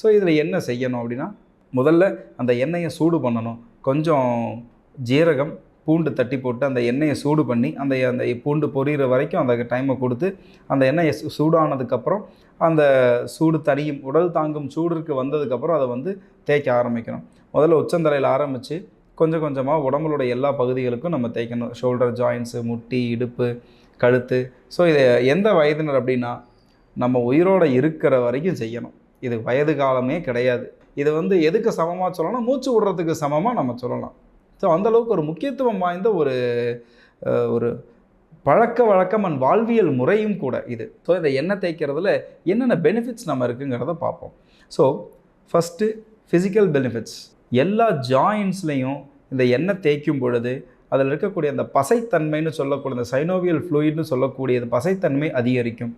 So இதில் என்ன செய்யணும் அப்படின்னா முதல்ல அந்த எண்ணெயை சூடு பண்ணணும். கொஞ்சம் ஜீரகம் பூண்டு தட்டி போட்டு அந்த எண்ணெயை சூடு பண்ணி அந்த அந்த பூண்டு பொரியிற வரைக்கும் அந்த டைமை கொடுத்து அந்த எண்ணெயை சூடானதுக்கப்புறம் அந்த சூடு தனியும் உடல் தாங்கும் சூடிற்கு வந்ததுக்கப்புறம் அதை வந்து தேய்க்க ஆரம்பிக்கணும். முதல்ல உச்சந்தலையில் ஆரம்பித்து கொஞ்சம் கொஞ்சமாக உடம்புலோட எல்லா பகுதிகளுக்கும் நம்ம தேய்க்கணும். ஷோல்டர் ஜாயின்ஸு முட்டி இடுப்பு கழுத்து. ஸோ இதை எந்த வயதினர் அப்படின்னா நம்ம உயிரோடு இருக்கிற வரைக்கும் செய்யணும். இது வயது காலமே கிடையாது. இது வந்து எதுக்கு சமமாக சொல்லலாம் மூச்சு விடுறதுக்கு சமமாக நம்ம சொல்லலாம். ஸோ அந்தளவுக்கு ஒரு முக்கியத்துவம் வாய்ந்த ஒரு ஒரு பழக்க வழக்கம் அண்ட் வாழ்வியல் முறையும் கூட இது. ஸோ இந்த எண்ணெய் தேய்க்கிறதுல என்னென்ன பெனிஃபிட்ஸ் நம்ம இருக்குங்கிறத பார்ப்போம். ஸோ ஃபஸ்ட்டு ஃபிசிக்கல் பெனிஃபிட்ஸ் எல்லா ஜாயின்ஸ்லேயும் இந்த எண்ணெய் தேய்க்கும் பொழுது அதில் இருக்கக்கூடிய அந்த பசைத்தன்மைன்னு சொல்லக்கூடிய அந்த சைனோவியல் ஃப்ளூயிட்னு சொல்லக்கூடிய பசைத்தன்மை அதிகரிக்கும்.